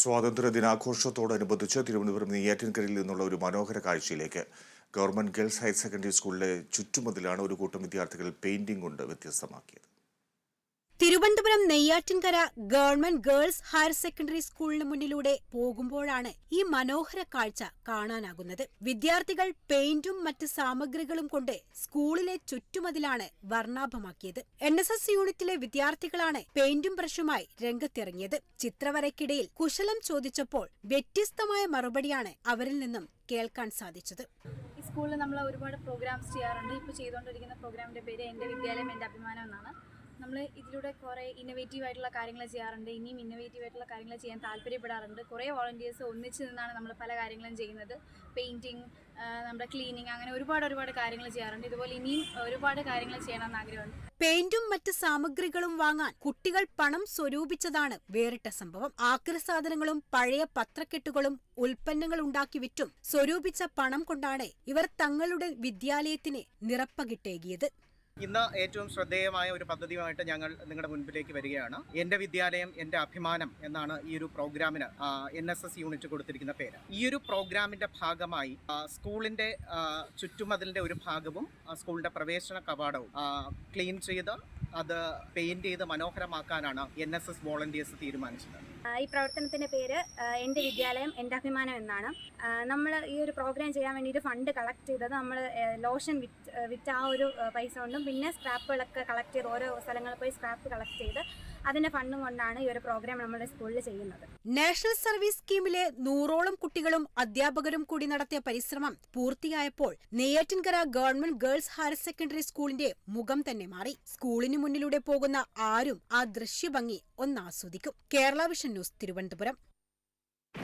സ്വാതന്ത്ര്യ ദിനാഘോഷത്തോടനുബന്ധിച്ച് തിരുവനന്തപുരം നെയ്യാറ്റിൻകരയിൽ നിന്നുള്ള ഒരു മനോഹര കാഴ്ചയിലേക്ക് ഗവൺമെന്റ് ഗേൾസ് ഹയർ സെക്കൻഡറി സ്കൂളിലെ ചുറ്റുമതിലാണ് ഒരു കൂട്ടം വിദ്യാർത്ഥികൾ പെയിന്റിംഗ് കൊണ്ട് വ്യത്യസ്തമാക്കിയത്. Thiruvananthapuram Neyyattinkara government girls higher secondary സ്കൂളിന് മുന്നിലൂടെ പോകുമ്പോഴാണ് ഈ മനോഹര കാഴ്ച കാണാനാകുന്നത്. വിദ്യാർത്ഥികൾ പെയിന്റും മറ്റ് സാമഗ്രികളും കൊണ്ട് സ്കൂളിലെ ചുറ്റുമതിലാണ് വർണാഭമാക്കിയത്. എൻ എസ് എസ് യൂണിറ്റിലെ വിദ്യാർത്ഥികളാണ് പെയിന്റും ബ്രഷുമായി രംഗത്തിറങ്ങിയത്. ചിത്രവരയ്ക്കിടയിൽ കുശലം ചോദിച്ചപ്പോൾ വ്യത്യസ്തമായ മറുപടിയാണ് അവരിൽ നിന്നും കേൾക്കാൻ സാധിച്ചത്. ഈ സ്കൂളിൽ നമ്മൾ ഒരുപാട് പ്രോഗ്രാംസ് ചെയ്യാറുണ്ട്. ഇപ്പോൾ ചെയ്തുകൊണ്ടിരിക്കുന്ന പ്രോഗ്രാമിന്റെ പേര് എന്റെ വിദ്യാലയം എന്റെ അഭിമാനം എന്നാണ്. നമ്മൾ ഇതിലൂടെ കുറേ ഇന്നോവേറ്റീവ് ആയിട്ടുള്ള കാര്യങ്ങൾ ചെയ്യാറുണ്ട്. ഇനിയും ഇന്നോവേറ്റീവ് ആയിട്ടുള്ള കാര്യങ്ങൾ ചെയ്യാൻ താല്പര്യപ്പെടാറുണ്ട്. കുറേ വോളണ്ടിയേഴ്സ് ഒന്നിച്ച് നിന്നാണ് നമ്മൾ പല കാര്യങ്ങളും ചെയ്യുന്നത്. പെയിന്റിങ് നമ്മുടെ ക്ലീനിങ് അങ്ങനെ ഒരുപാട് ഒരുപാട് കാര്യങ്ങൾ ചെയ്യാറുണ്ട്. ഇതുപോലെ ഇനിയും ഒരുപാട് കാര്യങ്ങൾ ചെയ്യണമെന്ന് ആഗ്രഹമുണ്ട്. പെയിന്റും മറ്റ് സാമഗ്രികളും വാങ്ങാൻ കുട്ടികൾ പണം സ്വരൂപിച്ചതാണ് വേറിട്ട സംഭവം. ആക്രി സാധനങ്ങളും പഴയ പത്രക്കെട്ടുകളും ഉൽപ്പന്നങ്ങൾ ഉണ്ടാക്കി വിറ്റും സ്വരൂപിച്ച പണം കൊണ്ടാണ് ഇവർ തങ്ങളുടെ വിദ്യാലയത്തിന് നിറപ്പകിട്ടേകിയത്. ഇന്ന് ഏറ്റവും ശ്രദ്ധേയമായ ഒരു പദ്ധതിയുമായിട്ട് ഞങ്ങൾ നിങ്ങളുടെ മുൻപിലേക്ക് വരികയാണ്. എന്റെ വിദ്യാലയം എന്റെ അഭിമാനം എന്നാണ് ഈ ഒരു പ്രോഗ്രാമിന് എൻ എസ് എസ് യൂണിറ്റ് കൊടുത്തിരിക്കുന്ന പേര്. ഈ ഒരു പ്രോഗ്രാമിന്റെ ഭാഗമായി സ്കൂളിന്റെ ചുറ്റുമതിലിന്റെ ഒരു ഭാഗവും സ്കൂളിന്റെ പ്രവേശന കവാടവും ക്ലീൻ ചെയ്ത് അത് പെയിന്റ് ചെയ്ത് മനോഹരമാക്കാനാണ് എൻ എസ് എസ് വോളണ്ടിയേഴ്സ് തീരുമാനിച്ചത്. ഈ പ്രവർത്തനത്തിന്റെ പേര് എന്റെ വിദ്യാലയം എന്റെ അഭിമാനം എന്നാണ്. നമ്മൾ ഈ ഒരു പ്രോഗ്രാം ചെയ്യാൻ വേണ്ടിയിട്ട് ഫണ്ട് കളക്ട് ചെയ്തത് നമ്മൾ ലോഷൻ വിറ്റ് ആ, ആ ഒരു പൈസ കൊണ്ടും പിന്നെ സ്ക്രാപ്പുകളൊക്കെ കളക്ട് ചെയ്ത് ഓരോ സ്ഥലങ്ങളിൽ പോയി സ്ക്രാപ്പ് കളക്ട് ചെയ്ത് അതിന്റെ ഫണ്ടും കൊണ്ടാണ് ഈ ഒരു പ്രോഗ്രാം നമ്മുടെ സ്കൂളിൽ ചെയ്യുന്നത്. നാഷണൽ സർവീസ് സ്കീമിലെ നൂറോളം കുട്ടികളും അധ്യാപകരും കൂടി നടത്തിയ പരിശ്രമം പൂർത്തിയായപ്പോൾ Neyyattinkara government girls higher secondary സ്കൂളിന്റെ മുഖം തന്നെ മാറി. സ്കൂളിന് മുന്നിലൂടെ പോകുന്ന ആരും ആ ദൃശ്യഭംഗി ഒന്നാസ്വദിക്കും കേരള വിഷൻ ന്യൂസ് തിരുവനന്തപുരം.